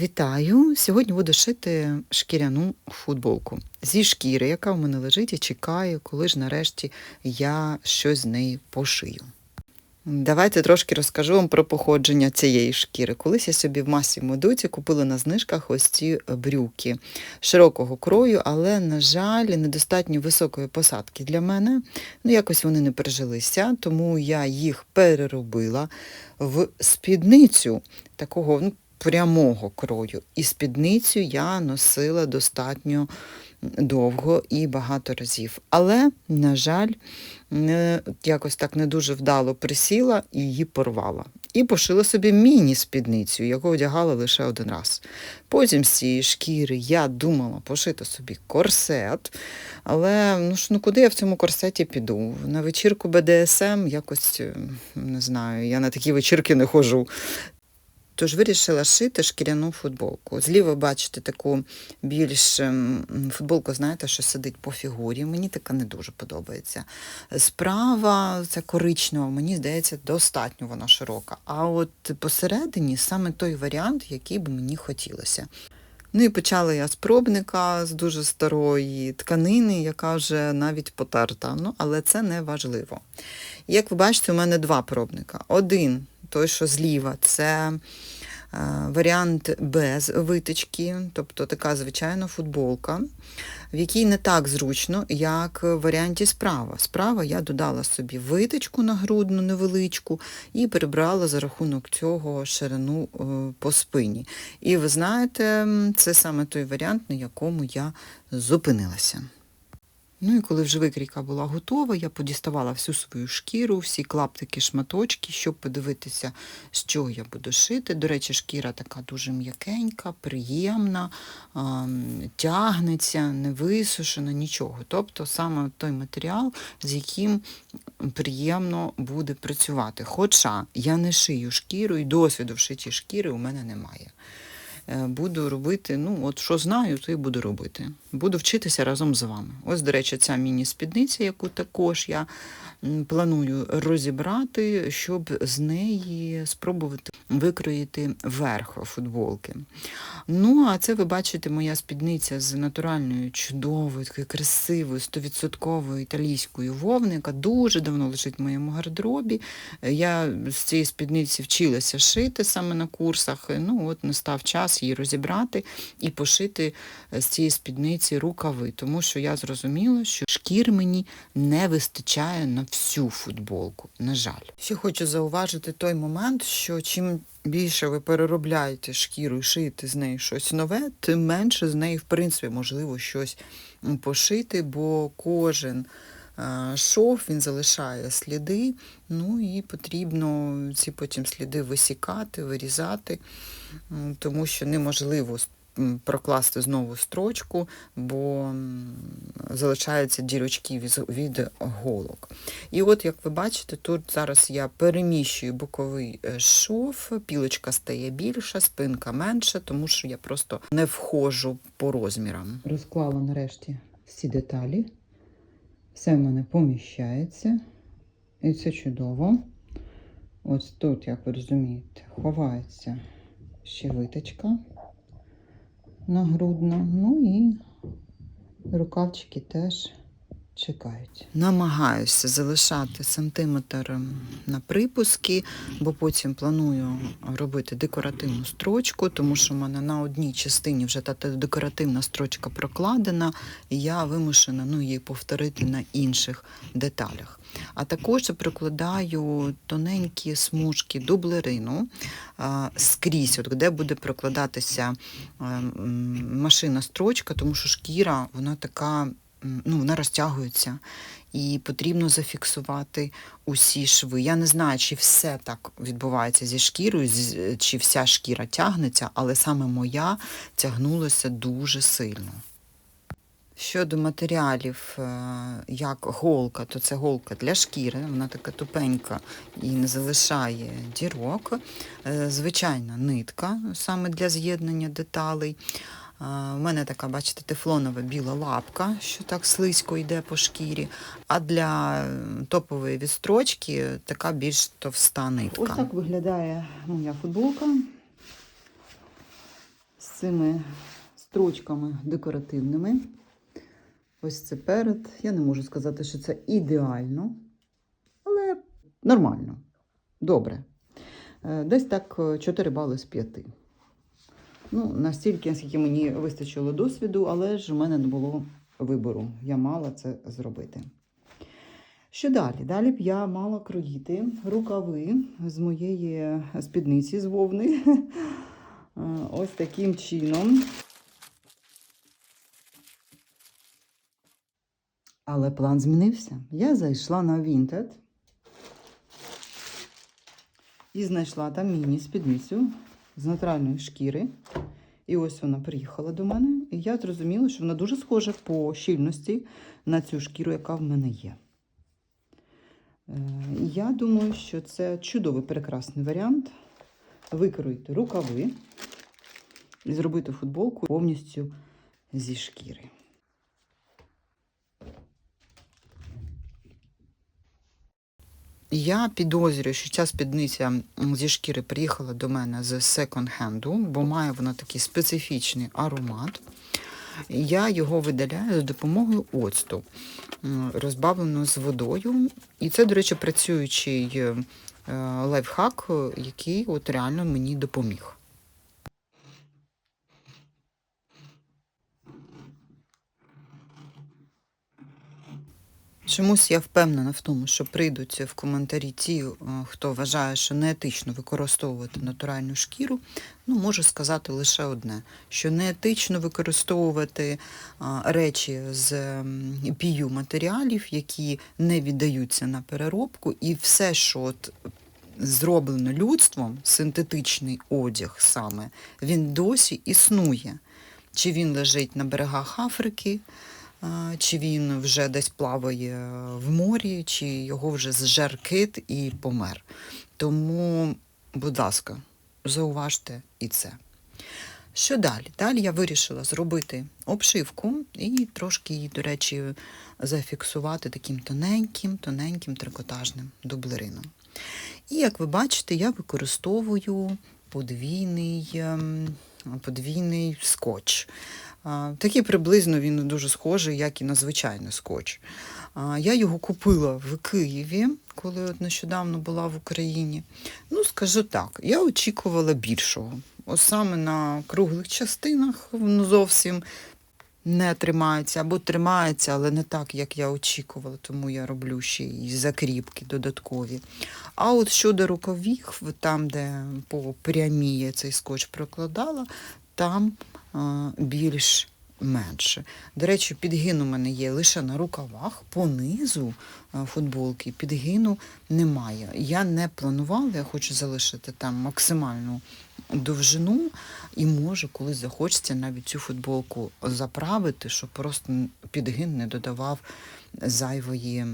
Вітаю! Сьогодні буду шити шкіряну футболку зі шкіри, яка в мене лежить і чекає, коли ж нарешті я щось з неї пошию. Давайте трошки розкажу вам про походження цієї шкіри. Колись я собі в масі медуці купила на знижках ось ці брюки широкого крою, але, на жаль, недостатньо високої посадки для мене. Ну, якось вони не пережилися, тому я їх переробила в спідницю такого ну, прямого крою. І спідницю я носила достатньо довго і багато разів. Але, на жаль, не, якось так не дуже вдало присіла і її порвала. І пошила собі міні-спідницю, яку одягала лише один раз. Потім з цієї шкіри я думала пошити собі корсет, але ну, ж, ну куди я в цьому корсеті піду? На вечірку БДСМ якось не знаю, я на такі вечірки не ходжу. Тож вирішила шити шкіряну футболку. Зліва бачите таку більш ем, футболку, знаєте, що сидить по фігурі. Мені така не дуже подобається. Справа ця коричнева, мені здається, достатньо вона широка. А от посередині саме той варіант, який би мені хотілося. Ну і почала я з пробника з дуже старої тканини, яка вже навіть потерта. Ну, але це не важливо. Як ви бачите, у мене два пробника. Один той, що зліва, це варіант без витички, тобто така звичайна футболка, в якій не так зручно, як в варіанті справа. Справа я додала собі витичку на грудну невеличку і перебрала за рахунок цього ширину по спині. І ви знаєте, це саме той варіант, на якому я зупинилася. Ну і коли вже викрійка була готова, я подіставала всю свою шкіру, всі клаптики, шматочки, щоб подивитися, що я буду шити. До речі, шкіра така дуже м'якенька, приємна, тягнеться, не висушена, нічого. Тобто саме той матеріал, з яким приємно буде працювати. Хоча я не шию шкіру і досвіду в шиті шкіри у мене немає. Е, буду робити, ну, от що знаю, то і буду робити. Буду вчитися разом з вами. Ось, до речі, ця міні-спідниця, яку також я планую розібрати, щоб з неї спробувати викроїти верх футболки. Ну, а це ви бачите моя спідниця з натуральною, чудовою, такою красивою, 100% італійською вовни, яка дуже давно лежить в моєму гардеробі. Я з цієї спідниці вчилася шити саме на курсах. Ну, от настав час її розібрати і пошити з цієї спідниці рукави, тому що я зрозуміла, що шкір мені не вистачає на всю футболку. На жаль. Ще хочу зауважити той момент, що чим більше ви переробляєте шкіру і шиєте з неї щось нове, тим менше з неї, в принципі, можливо щось пошити, бо кожен шов, він залишає сліди, ну і потрібно ці потім сліди висікати, вирізати, тому що неможливо прокласти знову строчку, бо залишаються дірочки від голок. І от, як ви бачите, тут зараз я переміщую боковий е, шов, пілочка стає більша, спинка менша, тому що я просто не входжу по розмірам. Розклала нарешті всі деталі. Все в мене поміщається. І це чудово. Ось тут, як ви розумієте, ховається ще виточка нагрудна. Ну і рукавчики теж чекають. Намагаюся залишати сантиметр на припуски, бо потім планую робити декоративну строчку, тому що в мене на одній частині вже та декоративна строчка прокладена, і я вимушена ну, її повторити на інших деталях. А також прикладаю тоненькі смужки дублерину скрізь, от де буде прокладатися машина строчка, тому що шкіра, вона така ну, вона розтягується і потрібно зафіксувати усі шви. Я не знаю, чи все так відбувається зі шкірою, чи вся шкіра тягнеться, але саме моя тягнулася дуже сильно. Щодо матеріалів, е, як голка, то це голка для шкіри, вона така тупенька і не залишає дірок. Е, звичайна нитка саме для з'єднання деталей. У мене така, бачите, тефлонова біла лапка, що так слизько йде по шкірі. А для топової відстрочки така більш товста нитка. Ось так виглядає моя футболка. з цими строчками декоративними. Ось це перед. Я не можу сказати, що це ідеально, але нормально. Добре. Е, Десь так е, 4 бали з 5. Ну, настільки, наскільки мені вистачило досвіду, але ж у мене не було вибору. Я мала це зробити. Що далі? Далі б я мала кроїти рукави з моєї спідниці з вовни. Ось таким чином. Але план змінився. Я зайшла на Vinted і знайшла там міні-спідницю з натуральної шкіри. І ось вона приїхала до мене, і я зрозуміла, що вона дуже схожа по щільності на цю шкіру, яка в мене є. Е, Я думаю, що це чудовий прекрасний варіант. Викроїти рукави і зробити футболку повністю зі шкіри. Я підозрюю, що ця спідниця зі шкіри приїхала до мене з секонд-хенду, бо має вона такий специфічний аромат. Я його видаляю за допомогою оцту, розбавленого з водою. І це, до речі, працюючий е, лайфхак, який от реально мені допоміг. Чомусь я впевнена в тому, що прийдуть в коментарі ті, е, хто вважає, що неетично використовувати натуральну шкіру. Ну, можу сказати лише одне: що неетично використовувати речі з пію матеріалів, які не віддаються на переробку, і все, що от зроблено людством, синтетичний одяг саме, він досі існує. Чи він лежить на берегах Африки, чи він вже десь плаває в морі, чи його вже зжер кит і помер. Тому, будь ласка, зауважте і це. Що далі? Далі я вирішила зробити обшивку і трошки її, до речі, зафіксувати таким тоненьким, тоненьким трикотажним дублерином. І як ви бачите, я використовую подвійний, ем, подвійний скотч. Такий приблизно він дуже схожий, як і на звичайний скотч. Я його купила в Києві, коли от нещодавно була в Україні. Ну, скажу так, я очікувала більшого. Ось саме на круглих частинах воно зовсім не тримається, або тримається, але не так, як я очікувала, тому я роблю ще і закріпки додаткові. А от щодо рукавів, там, де по прямій я цей скотч прокладала, там більш менше. До речі, підгин у мене є лише на рукавах, по низу футболки підгину немає. Я не планувала, я хочу залишити там максимальну довжину і можу, коли захочеться, навіть цю футболку заправити, щоб просто підгин не додавав зайвої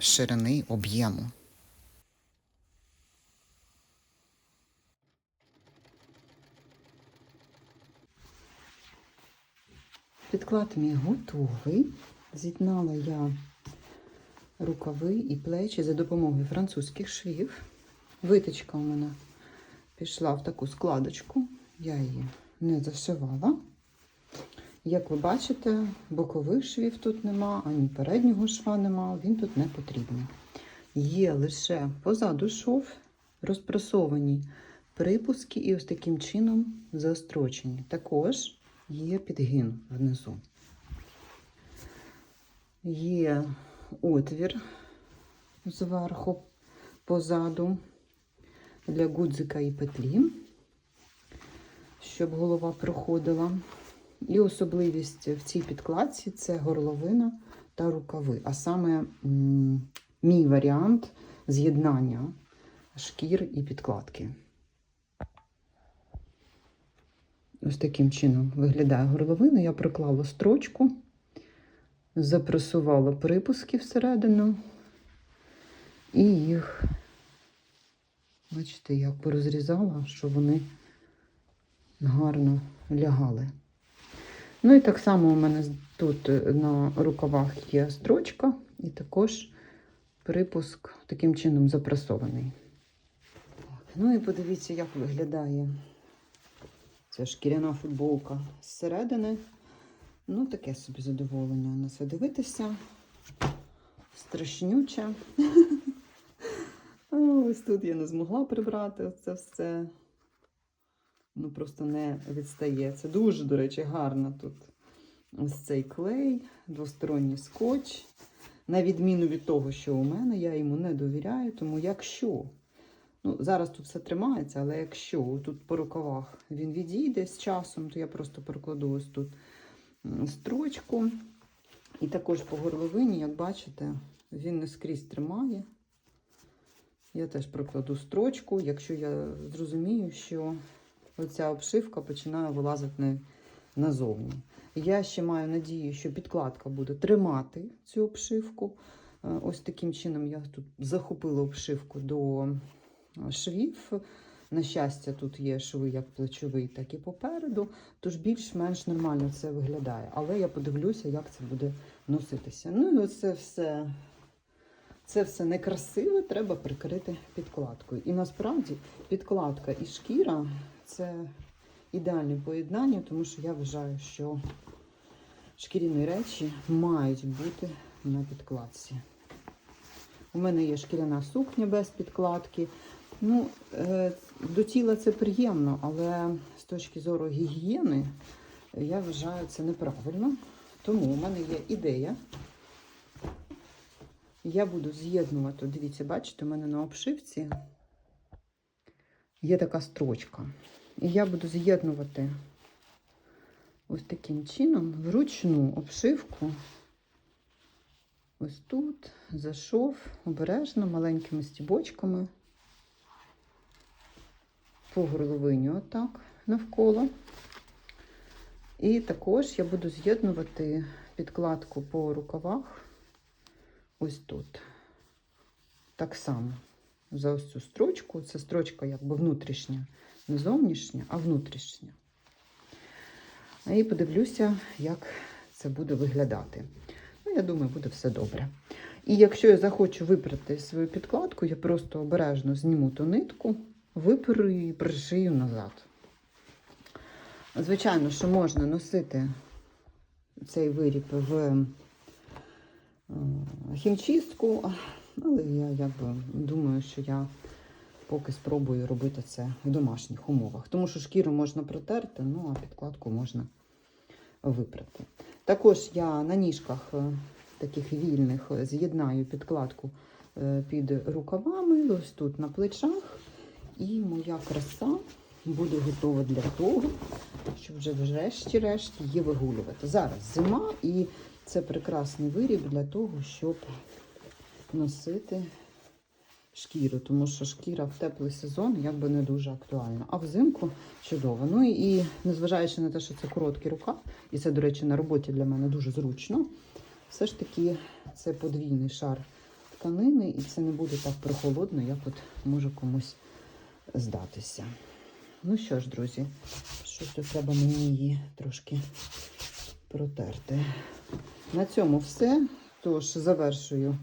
ширини об'єму. Підклад мій готовий. З'єднала я рукави і плечі за допомогою французьких швів. Виточка у мене пішла в таку складочку, я її не зашивала. Як ви бачите, бокових швів тут нема, ані переднього шва нема, він тут не потрібний. Є лише позаду шов, розпресовані припуски і ось таким чином заострочені. Також є підгин внизу. Є отвір зверху позаду для гудзика і петлі, щоб голова проходила. І особливість в цій підкладці це горловина та рукави, а саме мій варіант з'єднання шкір і підкладки. Ось таким чином виглядає горловина. Я приклала строчку, запресувала припуски всередину і їх, бачите, як порозрізала, щоб вони гарно лягали. Ну і так само у мене тут на рукавах є строчка, і також припуск таким чином запресований. Ну і подивіться, як виглядає Це шкіряна футболка зсередини. Ну, таке собі задоволення на це дивитися. Страшнюче. Ось тут я не змогла прибрати це все. Ну, просто не відстає. Це дуже, до речі, гарно тут. Ось цей клей, двосторонній скотч. На відміну від того, що у мене, я йому не довіряю, тому якщо, ну, зараз тут все тримається, але якщо тут по рукавах він відійде з часом, то я просто перекладу ось тут строчку. І також по горловині, як бачите, він не скрізь тримає. Я теж прокладу строчку, якщо я зрозумію, що оця обшивка починає вилазити назовні. Я ще маю надію, що підкладка буде тримати цю обшивку. Е, Ось таким чином я тут захопила обшивку до швів. На щастя, тут є шви як плечовий, так і попереду, тож більш-менш нормально це виглядає. Але я подивлюся, як це буде носитися. Ну і оце все. Це все некрасиве, треба прикрити підкладкою. І насправді підкладка і шкіра це ідеальне поєднання, тому що я вважаю, що шкіряні речі мають бути на підкладці. У мене є шкіряна сукня без підкладки. Ну, е, до тіла це приємно, але з точки зору гігієни я вважаю це неправильно. Тому у мене є ідея. Я буду з'єднувати, дивіться, бачите, у мене на обшивці є така строчка. І я буду з'єднувати ось таким чином вручну обшивку. Ось тут зайшов обережно маленькими стібочками по горловині, отак навколо. І також я буду з'єднувати підкладку по рукавах ось тут. Так само за ось цю строчку. Це строчка якби внутрішня, не зовнішня, а внутрішня. І подивлюся, як це буде виглядати. Ну, я думаю, буде все добре. І якщо я захочу випрати свою підкладку, я просто обережно зніму ту нитку, виперу і пришию назад. Звичайно, що можна носити цей виріб в е, хімчистку, але я якби думаю, що я поки спробую робити це в домашніх умовах. Тому що шкіру можна протерти, ну а підкладку можна випрати. Також я на ніжках е, таких вільних з'єднаю підкладку е, під рукавами, ось тут на плечах. І моя краса буде готова для того, щоб вже врешті-решт її вигулювати. Зараз зима, і це прекрасний виріб для того, щоб носити шкіру, тому що шкіра в теплий сезон якби не дуже актуальна. А взимку чудово. Ну і, незважаючи на те, що це короткий рукав, і це, до речі, на роботі для мене дуже зручно. Все ж таки це подвійний шар тканини, і це не буде так прохолодно, як от може комусь здатися. Ну що ж, друзі, щось тут треба мені її трошки протерти. На цьому все. Тож завершую.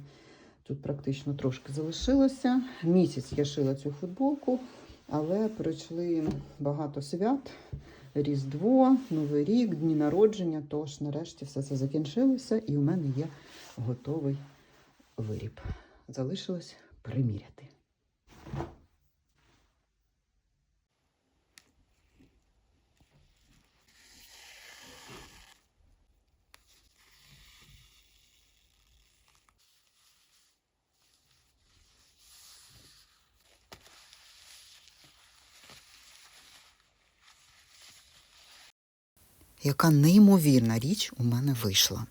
Тут практично трошки залишилося. Місяць я шила цю футболку, але пройшли багато свят. Різдво, Новий рік, дні народження. Тож нарешті все це закінчилося, і у мене є готовий виріб. Залишилось приміряти. Яка неймовірна річ у мене вийшла.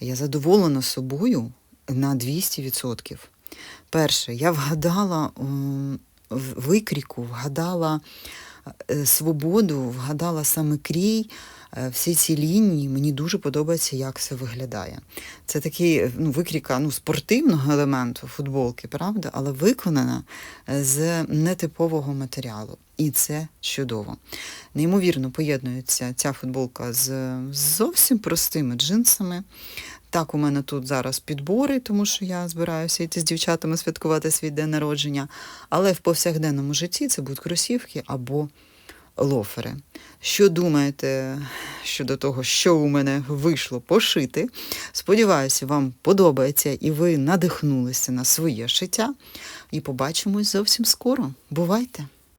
Я задоволена собою на 200%. Перше, я вгадала м, викріку, вгадала свободу, вгадала саме крій, е, всі ці лінії. Мені дуже подобається, як це виглядає. Це такий ну, викріка ну, спортивного елементу футболки, правда, але виконана е, з нетипового матеріалу. І це чудово. Неймовірно поєднується ця футболка з зовсім простими джинсами. Так, у мене тут зараз підбори, тому що я збираюся йти з дівчатами святкувати свій день народження. Але в повсякденному житті це будуть кросівки або лофери. Що думаєте щодо того, що у мене вийшло пошити? Сподіваюся, вам подобається і ви надихнулися на своє шиття. І побачимось зовсім скоро. Бувайте!